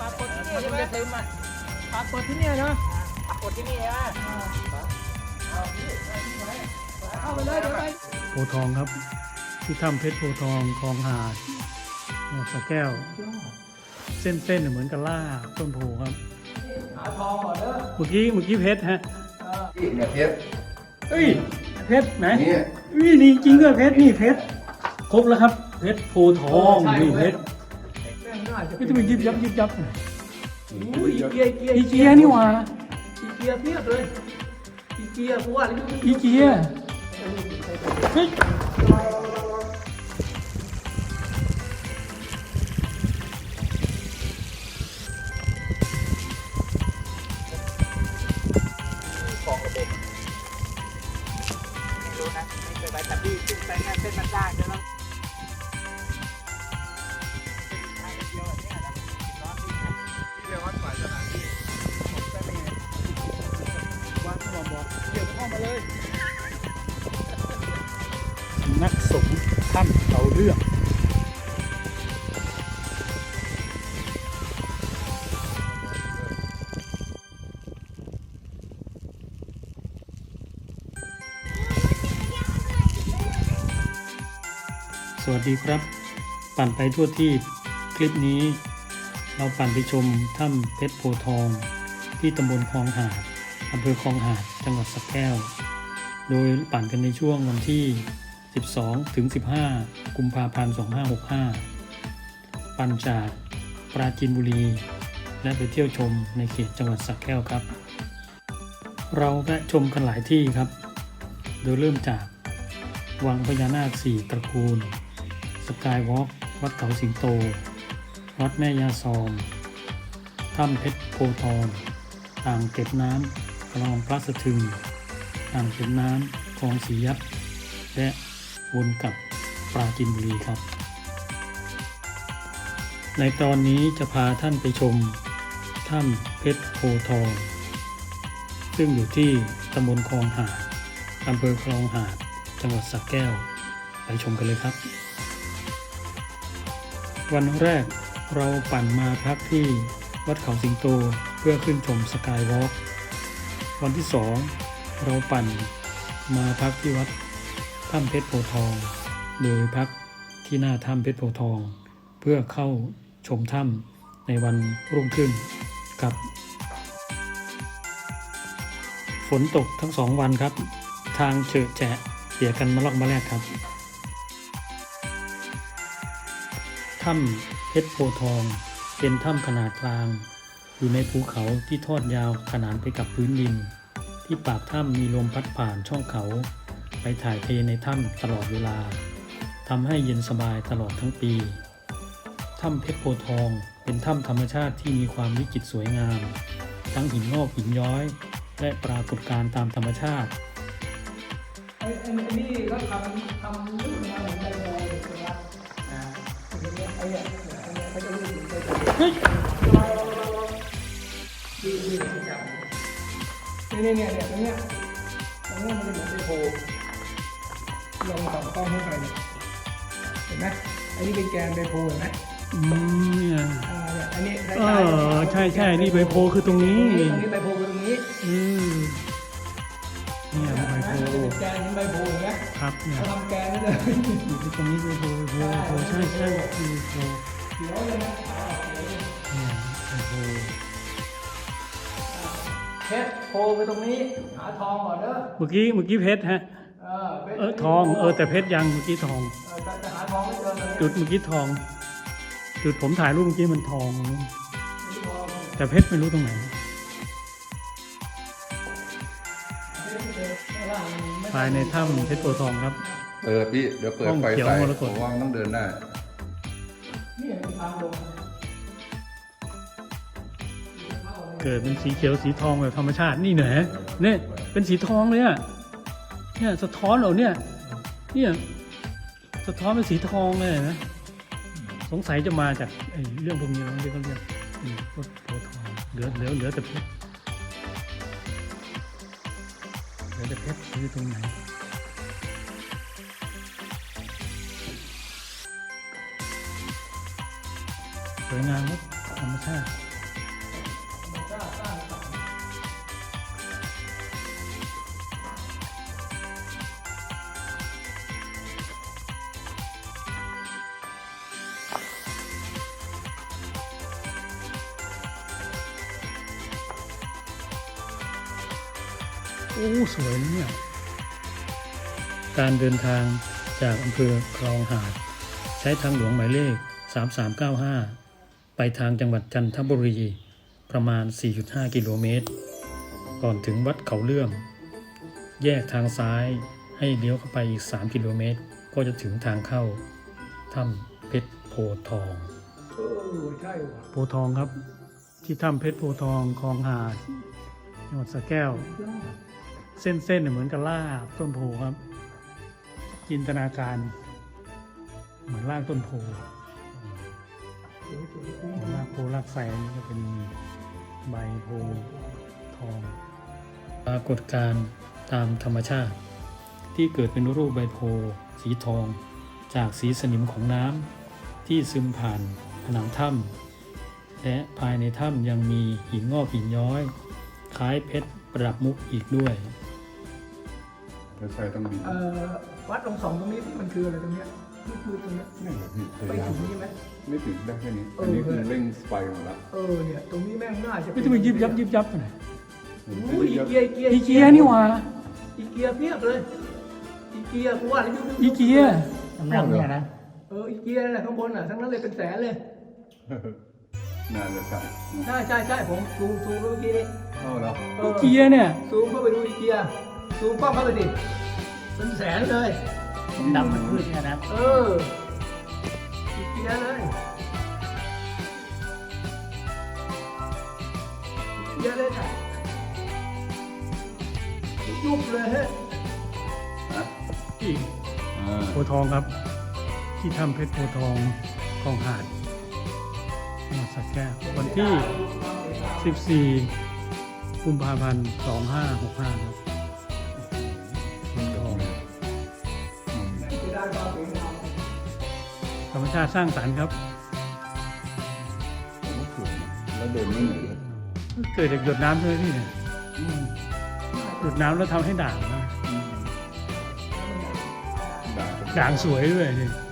ปรากฏที่นี่ใช่ไหมซึมอะปรากฏที่นี่ยนะปรากฏที่นี่ใช่ไหมเข้าไปเลยเดี๋ยวไปโพทองครับ ที่ถ้ำเพชรโพทองคลองหาดจัวสระแก้ว เส้นๆเหมือนกับล่าต้นโพครับหาทองก่อนเด้อเมื่อกี้เมื่อกี้เพชรฮะนี่เนี่ยเพชรเอ้ยเพชรไหนนี่นี่นี่จริงด้วยเพชรนี่เพชรครบแล้วครับ เพชรโพทองนี่เพชร แม่งน่าจะไม่ต้องไปยิบยับยิบยับอุ้ยอีเกียอีเกียอีเกียนี่หว่าอีเกียเพียบเลยอีเกียกูว่าอะไรอีเกียเฮ้ย วัสดีครับ ปั่นไปทั่วที่คลิปนี้ เราปั่นไปชมถ้ำเพชรโพทอง ที่ตำบลคลองหาดอำเภอคลองหาดจังหวัดสระแก้ว โดยปั่นกันในช่วงวันที่ 12 ถึง 15 กุมภาพันธ์ 2565 ปั่นจากปราจีนบุรี และไปเที่ยวชมในเขตจังหวัดสระแก้วครับ เราแวะชมกันหลายที่ครับ โดยเริ่มจากวังพญานาคสี่ตระกูล สกายวอล์กวัดเขาสิงโต วัดแม่ยาซอมถ้ำเพชรโพทองอ่างเก็บน้ำคลองพระสะทึงอ่างเก็บน้ำคลองสียัดและวนกลับปราจินบุรีครับ ในตอนนี้จะพาท่านไปชมถ้ำเพชรโพทอง ซึ่งอยู่ที่ตำบลคลองหาดอำเภอคลองหาด จังหวัดสระแก้ว ไปชมกันเลยครับ วันแรกเราปั่นมาพักที่วัดเขาสิงโตเพื่อขึ้นชมสกายวอล์กวันที่สองเราปั่นมาพักที่วัดถ้ำเพชรโพทอง โดยพักที่หน้าถ้ำเพชรโพทอง เพื่อเข้าชมถ้ำในวันรุ่งขึ้นกับ ฝนตกทั้งสองวันครับ ทางเฉอะแฉะเสียกันมาลอกมาแรกครับ ถ้ำเพชรโพทอง เป็นถ้ำขนาดกลาง อยู่ในภูเขาที่ทอดยาวขนานไปกับพื้นดิน ที่ปากถ้ำมีลมพัดผ่านช่องเขา ไปถ่ายเทในถ้ำตลอดเวลาทำให้เย็นสบายตลอดทั้งปี ถ้ำเพชรโพทองเป็นถ้ำธรรมชาติที่มีความวิจิตรสวยงาม ทั้งหินงอกหินย้อย และปรากฏการณ์ตามธรรมชาติไอ้ไอ้นี่ก็ทำทำรูปมาเหมือนใบ เนี่ยเนี่ยเนี่ยเขาจะรูปถึงใบโพเฮ้ยดีดีจังนี่นี่เนี่ยเนี่ยตรงเนี้ยตรงเนี้ยมันจะเหมือนใบโพลองส่องกล้องเข้าไปเนี่ยเห็นไหมอ้นี่เป็นแกนใบโพเห็นไหมอืมเนี่ยอ่าเนี่ยอันนี้เออใช่ใช่นี่ใบโพคือตรงนี้ ตรงนี้ใบโพคือตรงนี้ อืม แกนเป็นใบโพเห็นไหมครับเนี่ยเขาทำแกนนี่เลยอยู่ตรงนี้ใบโพใบโพใบโพใช่ใช่ใบโพเดี๋ยวเลยนะเนี่ยใบโพเพชรโพไปตรงนี้หาทองก่อนเด้อเมื่อกี้เมื่อกี้เพชรฮะเออทองเออแต่เพชรยังเมื่อกี้ทองจะหาทองไม่เจอจุดเมื่อกี้ทอง จุดผมถ่ายรูปเมื่อกี้มันทอง แต่เพชรไม่รู้ตรงไหน ภายในถ้ำเพชรโพธิ์ทองครับ เออพี่เดี๋ยวเปิดห้องไฟเขียวใส่มรกตระวังต้องเดินได้นี่เป็นทางลงเกิดเป็นสีเขียวสีทองแบบธรรมชาตินี่เหนอเนี่ยเป็นสีทองเลยอะเนี่ยสะท้อนเหรอเนี่ยเนี่ยสะท้อนเป็นสีทองเลยนะสงสัยจะมาจากไอ้เรื่องพวกนี้เราเรียกเขาเรียกอืมพวกโพธิ์ทองเหลือเหลือเหลือแต่เพชร เหลือแต่เพชรอยู่ตรงไหนสวยงามครับธรรมชาติ อ้ สวยนะเนี่ย การเดินทางจากอำเภอคลองหาด ใช้ทางหลวงหมายเลข 3395 ไปทางจังหวัดจันทบุรี ประมาณ 4.5 กิโลเมตร ก่อนถึงวัดเขาเลื่อม แยกทางซ้ายให้เลี้ยวเข้าไปอีก 3 กิโลเมตร ก็จะถึงทางเข้าถ้ำเพชรโพธิ์ทองเออใช่ว่ะโพธิ์ทองครับ ที่ถ้ำเพชรโพธิ์ทองคลองหาดจังหวัดสระแก้ว เส้นๆเหมือนกับลากต้นโพครับ จินตนาการ เหมือนลากต้นโพลากโพลากไฟนี่ก็เป็นใบโพทอง ปรากฏการณ์ตามธรรมชาติ ที่เกิดเป็นรูปใบโพสีทอง จากสีสนิมของน้ำที่ซึมผ่านผนังถ้ำและภายในถ้ำยังมีหินงอกหินย้อย คล้ายเพชรประดับมุกอีกด้วย ไม่ใช่ต้องบินเอ่อวัดลงสองตรงนี้ที่มันคืออะไรตรงเนี้ยนี่คือตรงเนี้ยนี่เหรอพี่พไปยายาถึมงนี่ไหม ไม่ถึงได้แค่นี้เอออันนี้คือเออเร่งไฟหมดละเออเนี่ยตรงนี้แม่งน่าจะไม่ต้องไปยิบยับยิบยับไปไหนอยอุ้ยอีเกียอีเกียอีเกียนี่หว่าอีเกียเพียบเลยอีเกียกูว่าอะไรอีเกียนั่งเนี่ยนะเอออีเกียน่ะข้างบนน่ะทั้งนั้นเลยเป็นแสนเลยน่าจะใช่ใช่ใช่ใช่ผมซูมซูมเมื่อกี้นี้เอาแล้วเออีอเกียเนี่ยซูมเข้าไปดูอีเกีย ซูมกล้องเข้าไปดิเป็นแสนเลยดำมันพืชเนี่ยนะเอออีเกียเลยอีเกียเลยค่ะยุบเลยเฮ้ยนะอีกอ่าโพธิ์ทองครับ ที่ถ้ำเพชรโพธิ์ทองคลองหาดจังหวัดสระแก้ววันที่ 14 กุมภาพันธ์ 2565 ครับ รรมชาติสร้างสรรค์ครับผมว่าสวยนะแล้วเดินไม่เหนื่อยเลยเกิดจากหยดน้ำใช่ไหมพี่เนี่ยหยดน้ำแล้วทำให้ด่างนะอืมด่างด่างสวยด้วยนี่น้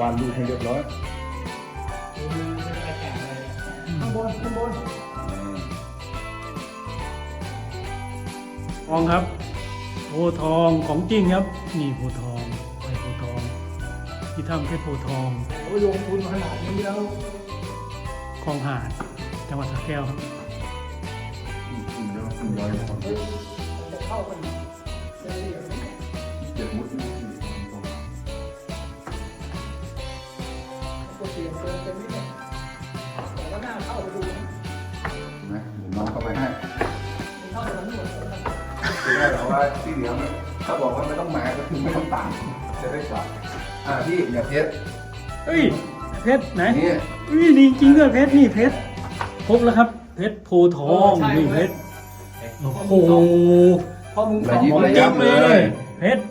วานดูให้เรียบร้อยข้างบนข้างบนอ่าทองครับโพธิ์ทองของจริงครับ นี่โพธิ์ทองไปโพธิ์ทอง ที่ถ้ำเพชรโพธิ์ทองโอ้ยลงทุนมาขนาดนี้แล้วคลองหาดจังหวัดสระแก้วครับคุณย้อยคุณย้อยความเฮ้ยมันจะเข้ากัน ลี่ยนเติมเต็มนิดหน่อยแต่ก็น่าเข้าไปดูนะนะเดี๋ยวน้องเข้าไปให้มันเข้าไปทั้งหมดเลยนะคือได้หรอว่าที่เหลือไม่ถ้าบอกว่าไม่ต้องมาก็คือไม่ต้องตามจะได้กลับอ่าพี่เนี่ยเพชรเฮ้ยเพชรไหนนี่อุ้ยนี่จริงด้วยเพชรนี่เพชรพบแล้วครับ เพชรโพธิ์ทองนี่เพชรโอ้โหพอมึงสระองยิบคนระเยับเลย เพชร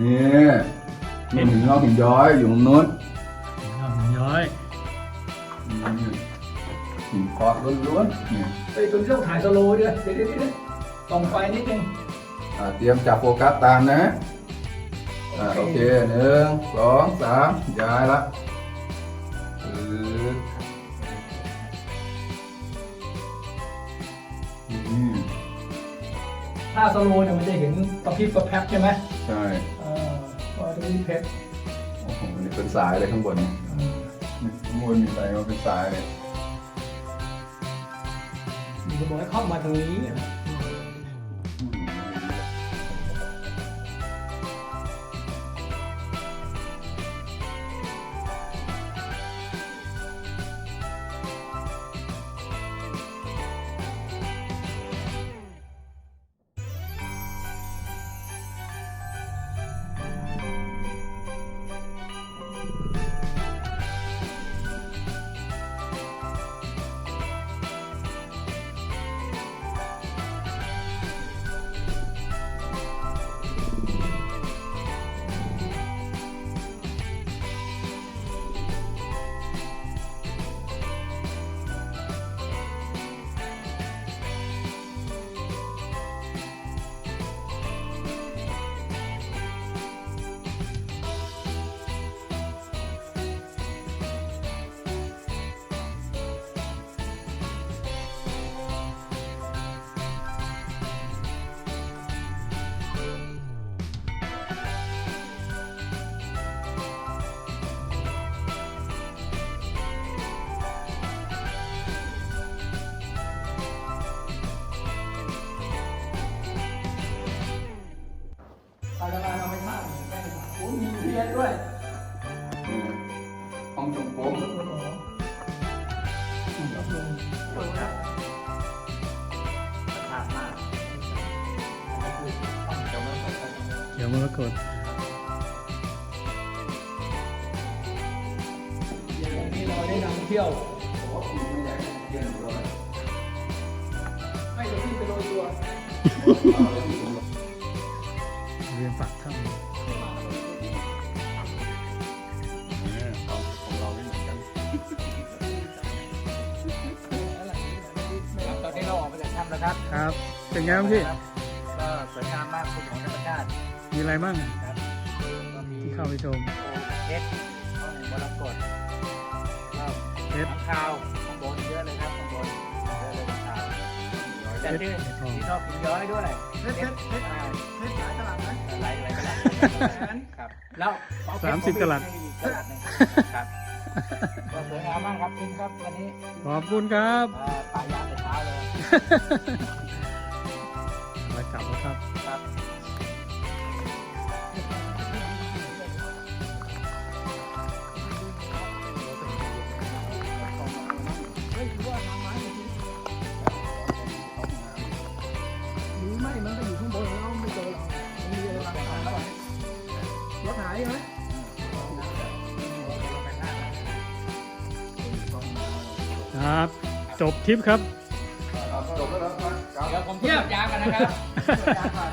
นี่มันหินงอกหินย้อยอยู่ตรงนู้นย้อยอืม หินเคาะล้วนๆนี่ไปตรงที่ต้องถ่ายสโลว์ด้วยเดี๋ยวเดี๋ยวเดี๋ยวส่องไฟนิดนึง อ่าเตรียมจับโฟกัสตามนะอ่าโอเค หนึ่งสองสามย้ายละปึ๊บอืมถ้าสโลว์เนี่ยมันจะเห็นกระพริบกระแพบใช่ไหมใช่ เออว่าตรงนี้เพชรโอ้โหนี่เป็นสายเลยข้างบนเนี่อื มข้างบนมีอะไรมาเป็นสายเลยมีจะบอกให้เข้ามาทางนี้ ของชมผมรับลงขาดมากเดี๋ยวมรกตเดี๋ยววันนี้เราได้นำเที่ยวเรียนตัวให้เดี๋ยวพี่ไปโรยตัว เป็นไงบ้างพี่ ก็สวยงามมากคุณของธรรมชาติมีอะไรบ้างครับก็มีที่เข้าไปชมเพชรห้องมรกตก็เพชรข้างคาวข้างบนเยอะเลยครับข้างบนเยอะเลยข้างคาวแต่ชื่อเพชรทองที่ชอบกินย้อยด้วยเพชรเพชรเพชรอ่าเพชรหลายตลาดไหมไหลไหลไปแล้วครับแล้วเอเพชรสามสิบกะลัด อีกกะลัดหนึ่งครับก็สวยงามมากครับคุณครับวันนี้ขอบคุณครับ เอ่อป่ายางแต่เช้าเลยมา กลับแล้วครับครับเฮ้ยคือว่าทางไม้จริงหรือไม่มันก็อยู่ข้างบนเราไม่เจอเรามันมีอะไรบางอย่างแล้วรถหายไหมครับ จบทริปครับจ บแล้วเหรอครับเดี๋ยวผมเทียบยางกันนะครับ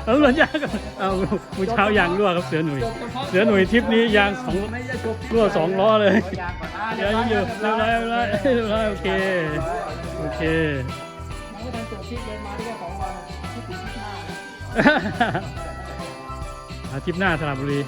เอาเรือยางกันเอามือเช้ายางรั่วครับเสือหนุ่ย เสือหนุ่ยทริปนี้ยางสองรั่วสองล้อเลยยางก่อนนะเดี๋ยวยังอยู่เรียบร้อยเรียบร้อยเรียบร้อยโอเค โอเคมันก็ทันจบทริปเลยมาได้แค่สองวันที่ถึงที่ห้าอาทิตย์หน้าสระบุรีค